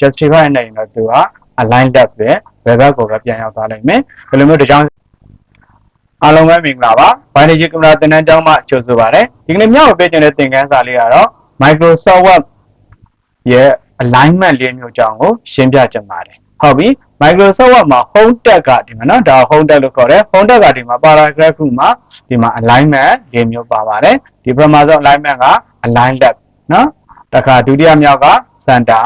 justify နိုင်ရင်တော့သူက align left ပဲဘယ်ဘက်ကိုပဲပြန်ရောက်သွားနိုင်မယ်ဒီလိုမျိုးတကြောင်အားလုံးပဲမင်္ဂလာပါ Biology ကင်မရာသင်တန်းကျောင်းမှကြိုဆိုပါရစေဒီကနေ့မျှဝေပေးခြင်းတဲ့သင်ခန်းစာလေးကတော့ Microsoft Word ရဲ့ alignment လေးမျိုးအကြောင်းကိုရှင်းပြကြပါတယ်ဟုတ်ပြီ Microsoft Word မှာ home tag ကဒီမှာနော်ဒါ home tag လို့ခေါ်တယ် home tag ကဒီမှာ paragraph ခုမှာဒီမှာ alignment လေးမျိုးပါပါတယ်ဒီပထမဆုံး alignment က align left နော်တခါဒုတိယမြောက်က center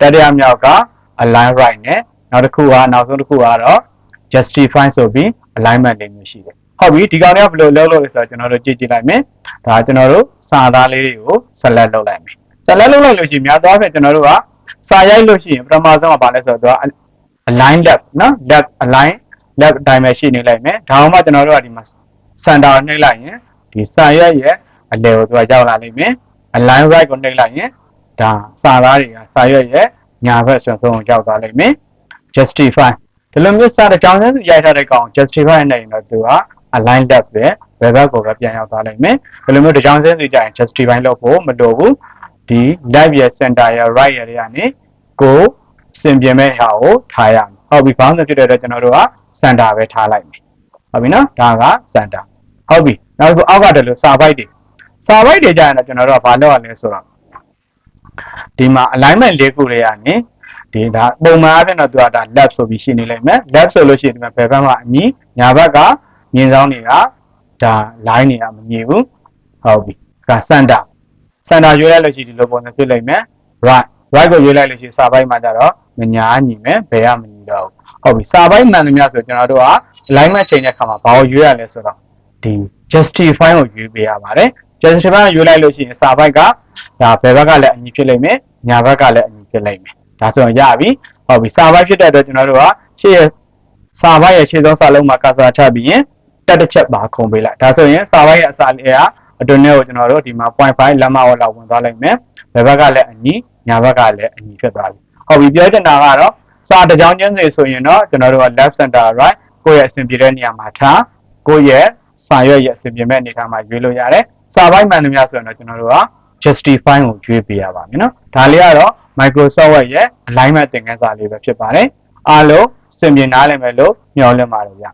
တတိယမြောက်က align right နဲ့နောက်တစ်ခုကနောက်ဆုံးတစ်ခုကတော့ justify ဆိုပြီး alignment လေးမျိုးရှိတယ်ဟုတ်ပြီဒီကောင်တွေကဘယ်လိုလုပ်လို့လဲဆိုတော့ကျွန်တော်တို့ကြည့်ကြည့်လိုက်မယ်ဒါကျွန်တော်တို့စာသားလေးတွေကို select လုပ်လိုက်မယ် select လုပ်လိုက်လို့ရှိရင်များသောအားဖြင့်ကျွန်တော်တို့ကစာရိုက်လို့ရှိရင်ပထမဆုံးကဘာလဲဆိုတော့သူက align left နော် left align left အတိုင်းပဲရှိနေလိုက်မယ်ဒါအောင်မှကျွန်တော်တို့ကဒီမှာ center ကိုနှိပ်လိုက်ရင်ဒီစာရိုက်ရဲ့အလယ်ကိုသူကရောက်လာလိမ့်မယ် align right ကိုနှိပ်လိုက်ရင် ဒါစာသားတွေကစာရွက်ရဲ့ညာဘက်ဆိုတော့ကိုရောက်သွားလိမ့်မယ် justify ဒီလိုမျိုးစာတစ်ကြောင်းချင်းရိုက်ထားတဲ့ကောင် justify နဲ့ရင်တော့သူက align left ပဲဘယ်ဘက်ကိုပဲပြန်ရောက်သွားလိမ့်မယ်ဒီလိုမျိုးတစ်ကြောင်းချင်းစီကြရင် justify လုပ်ဖို့မလိုဘူးဒီ left ရဲ့ center ရဲ့ right ရဲ့တွေကနေကိုစင်ပြင်မဲ့ဟာကိုထားရမယ်ဟုတ်ပြီဘောင်းစဖြစ်တဲ့အတွက်ကျွန်တော်တို့က center ပဲထားလိုက်မယ်ဟုတ်ပြီနော်ဒါက center ဟုတ်ပြီနောက်တစ်ခုအောက်ကတည်းလို့စာပိုက်တွေစာပိုက်တွေကြရင်တော့ကျွန်တော်တို့ကဘာလုပ်ရလဲဆိုတော့ ဒီမှာ alignment ၄ခုလေးကနေဒီဒါပုံမှန်အားဖြင့်တော့သူကဒါ left ဆိုပြီးရှင်းနေလိုက်မယ် left ဆိုလို့ရှိရင်ဒီမှာဘယ်ဘက်မှာအညီညာဘက်ကမြင်ဆောင်တွေကဒါ line တွေကမမြင်ဘူးဟုတ်ပြီဒါ center center ရွေးလိုက်လို့ရှိရင်ဒီလိုပုံစံဖြစ်လိုက်မယ် right right ကိုရွေးလိုက်လို့ရှိရင်စာပိုင်းမှာကျတော့မညာညီမယ်ဘယ်ကမညီတော့ဘူးဟုတ်ပြီစာပိုင်းမှန်သမျှဆိုကျွန်တော်တို့က alignment ချိန်တဲ့အခါမှာဘာကိုရွေးရလဲဆိုတော့ဒီ justify ကိုရွေးပေးရပါတယ် justify ကိုရွေးလိုက်လို့ရှိရင်စာပိုင်းကဒါဘယ်ဘက်ကလည်းအညီဖြစ်လိမ့်မယ် ညာဘက်ကလည်းအညီဖြစ်လိမ့်မယ်ဒါဆိုရင်ရပြီဟုတ်ပြီစာပိုင်းဖြစ်တဲ့အတွက်ကျွန်တော်တို့ကရှေ့ရဲ့စာပိုင်းရဲ့ရှေ့ဆုံးစာလုံးမှာကစားချပြီးရင်တက်တစ်ချက်ပါခုံပေးလိုက်ဒါဆိုရင်စာပိုင်းရဲ့အစာလေးကအတွင်းထဲကိုကျွန်တော်တို့ဒီမှာ point 5လက်မဝက်လောက်ဝင်သွားလိုက်မယ်ဘယ်ဘက်ကလည်းအညီညာဘက်ကလည်းအညီဖြစ်သွားပြီဟုတ်ပြီပြောချင်တာကတော့စာတစ်ကြောင်းချင်းစီဆိုရင်တော့ကျွန်တော်တို့က left center right ကိုယ့်ရဲ့အဆင်ပြေတဲ့နေရာမှာထားကိုယ့်ရဲ့စာရွက်ရဲ့အဆင်ပြေမဲ့အနေထားမှာရွေးလို့ရတယ်စာပိုင်းမှန်သမျှဆိုရင်တော့ကျွန်တော်တို့က justify ကိုရွေးပေးရပါမယ်နော်ဒါလေးကတော့ Microsoft Word ရဲ့ alignment သင်ခန်းစာလေးပဲဖြစ်ပါတယ်အားလုံးစင်ပြေနားလည်မယ်လို့ညွှန်လင့်ပါတယ်ဗျ